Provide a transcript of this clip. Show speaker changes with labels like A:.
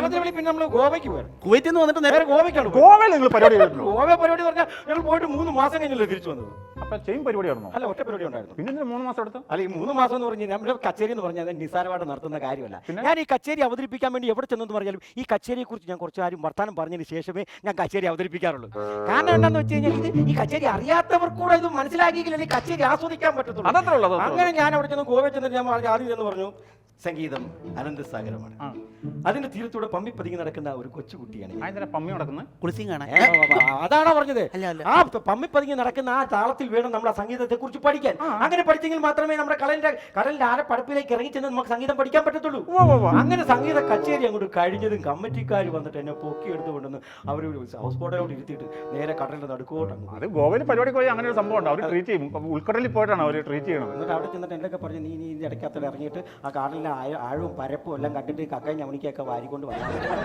A: കേരളത്തിൽ വിളി പിന്നെ നമ്മൾ ഗോവയ്ക്ക് പോയത്
B: കുവൈറ്റിൽ നിന്ന് വന്നിട്ട് നേരെ
A: ഗോവയ്ക്കാണ് പോയത്.
C: ഗോവയിൽ നിങ്ങൾ പരിപാടി ചെയ്തിട്ടുണ്ടോ
A: ഗോവ പരിപാടി പറഞ്ഞാൽ ഞങ്ങൾ പോയിട്ട് മൂന്ന് മാസം കഴിഞ്ഞല്ലേ തിരിച്ചു വന്നത്.
C: അപ്പൊ ചെയിൻ പരിപാടി ആയിരുന്നു.
A: അല്ല ഒറ്റ പരിപാടി ഉണ്ടായിരുന്നു.
C: പിന്നെ എന്തിനാ മൂന്ന് മാസം എടുത്ത്
A: അല്ല ഈ മൂന്ന് മാസം എന്ന് പറഞ്ഞാൽ നമ്മുടെ കച്ചേരി എന്ന് പറഞ്ഞാൽ അത് നിസ്സാരമായിട്ട് നടത്തുന്ന കാര്യമല്ല. ഞാൻ ഈ കച്ചേരി അവതരിപ്പിക്കാൻ വേണ്ടി എവിടെ ചെന്നെന്ന് പറഞ്ഞാലും ഈ കച്ചേരിയെ കുറിച്ച് ഞാൻ കുറച്ച് കാര്യം വർത്താനം പറഞ്ഞതിന് ശേഷമേ ഞാൻ കച്ചേരി അവതരിപ്പിക്കാറുള്ളൂ. കാരണം എന്താണെന്ന് വെച്ച് കഴിഞ്ഞാൽ ഇത് ഈ കച്ചേരി അറിയാത്തവർ കൂടെ ഇത് മനസ്സിലാക്കിയില്ലെങ്കിൽ ഈ കച്ചേരി ആസ്വദിക്കാൻ പറ്റത്തുള്ളൂ.
C: അതത്രേ ഉള്ളൂ
A: അങ്ങനെ ഞാൻ അവിടെ ചെന്ന് ഗോവയിൽ ചെന്നിട്ട് ഞാൻ ആദ്യം ചെന്ന് പറഞ്ഞു സംഗീതം അനന്തസാഗരമാണ്
C: ആ.
A: അതിന്റെ തീരത്തൂടെ പമ്മി പതുങ്ങി നടക്കുന്ന ഒരു കൊച്ചുകുട്ടിയാണ്.
C: പമ്മി നടക്കുന്നത്
B: കുളിസിയും കാണാൻ
A: അതാണോ പറഞ്ഞത്. ആ പമ്മി പതുങ്ങി നടക്കുന്ന ആ താളത്തിൽ വേണം നമ്മൾ ആ സംഗീതത്തെ കുറിച്ച് പഠിക്കാൻ അങ്ങനെ പഠിച്ചെങ്കിൽ മാത്രമേ നമ്മുടെ കടലിന്റെ കടലിന്റെ ആര പടപ്പിലേക്ക് ഇറങ്ങി ചെന്ന് നമുക്ക് സംഗീതം പഠിക്കാൻ പറ്റത്തുള്ളൂ. അങ്ങനെ സംഗീത കച്ചേരി അങ്ങോട്ട് കഴിഞ്ഞതും കമ്മിറ്റിക്കാർ വന്നിട്ട് എന്നെ പൊക്കി എടുത്തു കൊണ്ടുവന്ന് അവർ ഹൗസ് ബോട്ടിലോട്ട് ഇരുത്തിയിട്ട് നേരെ കടലിന്റെ നടുക്കോട്ട്
C: അത് ഗോവയിൽ പരിപാടി പോയി അങ്ങനെ ഒരു സംഭവം ഉണ്ട്. അവർ ട്രീറ്റ് ചെയ്യും. ഉൾക്കടലിൽ പോയിട്ടാണ് അവർ ട്രീറ്റ് ചെയ്യണം
A: എന്നിട്ട് അവിടെ ചെന്നിട്ട് എന്തൊക്കെ പറഞ്ഞു? നീ നീ ഇതിന്റെ ഇടയ്ക്കകത്തോടെ ഇറങ്ങിയിട്ട് ആ കടലിലെ ആഴ- ആഴവും പരപ്പും എല്ലാം കണ്ടിട്ട് കക്കയും ഞമണിക്കൊക്കെ വാരിക്കൊണ്ട് വന്നു